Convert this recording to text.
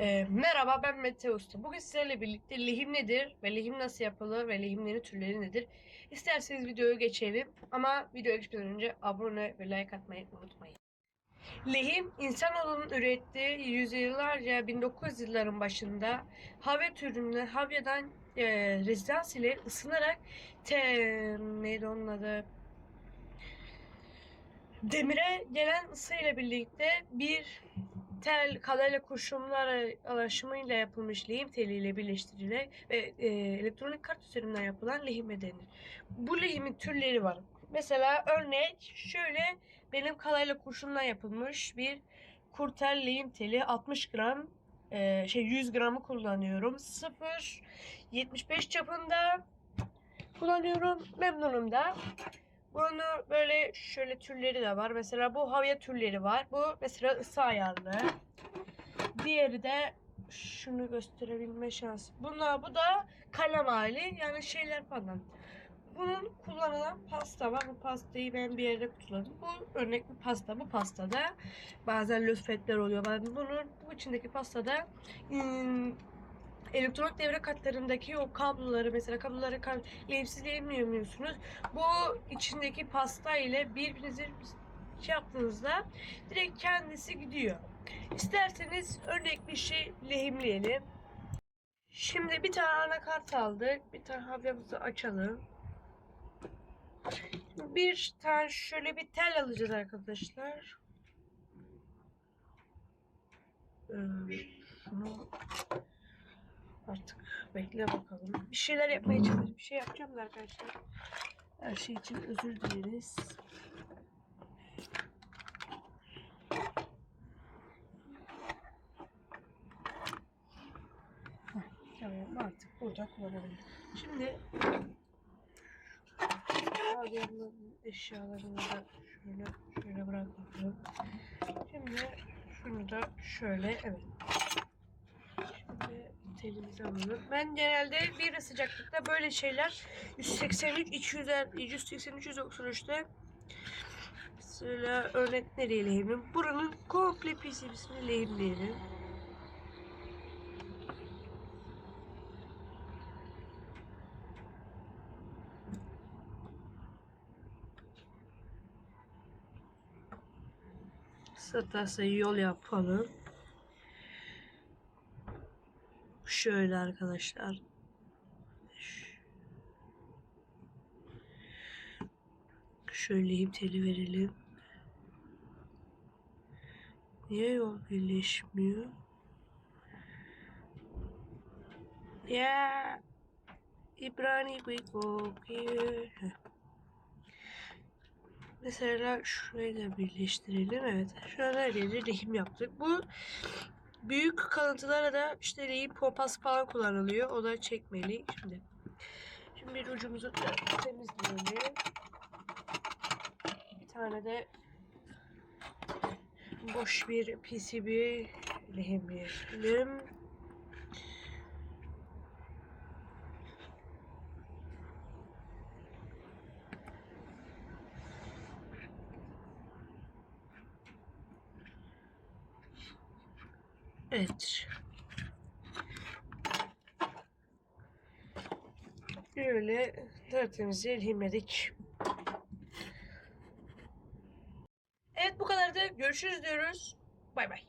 Ee, merhaba ben Mete Usta. Bugün sizlerle birlikte lehim nedir ve lehim nasıl yapılır ve lehimlerin türleri nedir? İsterseniz videoya geçelim ama videoya geçmeden önce abone ve like atmayı unutmayın. Lehim insanoğlunun ürettiği yüzyıllarca 1900 yılların başında havya türünü havyadan e, rezidans ile ısınarak te, neydi onun adı demire gelen ısı ile birlikte bir tel kadayla kurşunlar alaşımıyla yapılmış lehim teliyle birleştirilerek ve e, elektronik kart üzerinden yapılan lehime denir. Bu lehimin türleri var. Mesela örnek şöyle benim kalayla kurşundan yapılmış bir kurtel lehim teli 60 gram e, şey 100 gramı kullanıyorum. 0 75 çapında kullanıyorum. Memnunum da. Bunu böyle şöyle türleri de var. Mesela bu havya türleri var. Bu mesela ısı ayarlı. Diğeri de şunu gösterebilme şansı. Bunlar bu da kalem hali yani şeyler falan. Bunun kullanılan pasta var. Bu pastayı ben bir yerde kutladım. Bu örnek bir pasta. Bu pastada bazen lösfetler oluyor. Ben bunun bu içindeki pastada ım, elektronik devre kartlarındaki o kabloları mesela kabloları kab lehimsiz lehimleyemiyorsunuz. Bu içindeki pasta ile birbirinizi şey yaptığınızda direkt kendisi gidiyor. İsterseniz örnek bir şey lehimleyelim. Şimdi bir tane anakart aldık. Bir tane havyamızı açalım. Bir tane şöyle bir tel alacağız arkadaşlar. Ee, Şunu artık bekle bakalım. Bir şeyler yapmaya çalışacağım. Bir şey yapacağım da arkadaşlar. Her şey için özür dileriz. Tamam artık burada kullanabilirim. Şimdi eşyalarını da şöyle şöyle bırakalım. Şimdi şunu da şöyle evet. Şimdi telimizi alalım. Ben genelde bir sıcaklıkta böyle şeyler 183 200 183 193'te Mesela örnek nereye lehimim? Buranın komple PCB'sini lehimleyelim. Satasa yol yapalım. Şöyle arkadaşlar. Şöyle ipteli verelim. Niye yol birleşmiyor? Ya İbrani. Heh. Mesela şurayı da birleştirelim. Evet. Yeri lehim yaptık. Bu büyük kalıntılara da işte lehim pompası falan kullanılıyor. O da çekmeli. Şimdi şimdi bir ucumuzu temizleyelim. Bir tane de boş bir PCB lehimleyelim. Evet. Böyle tertemiz ilhimledik. Evet bu kadar da görüşürüz diyoruz. Bay bay.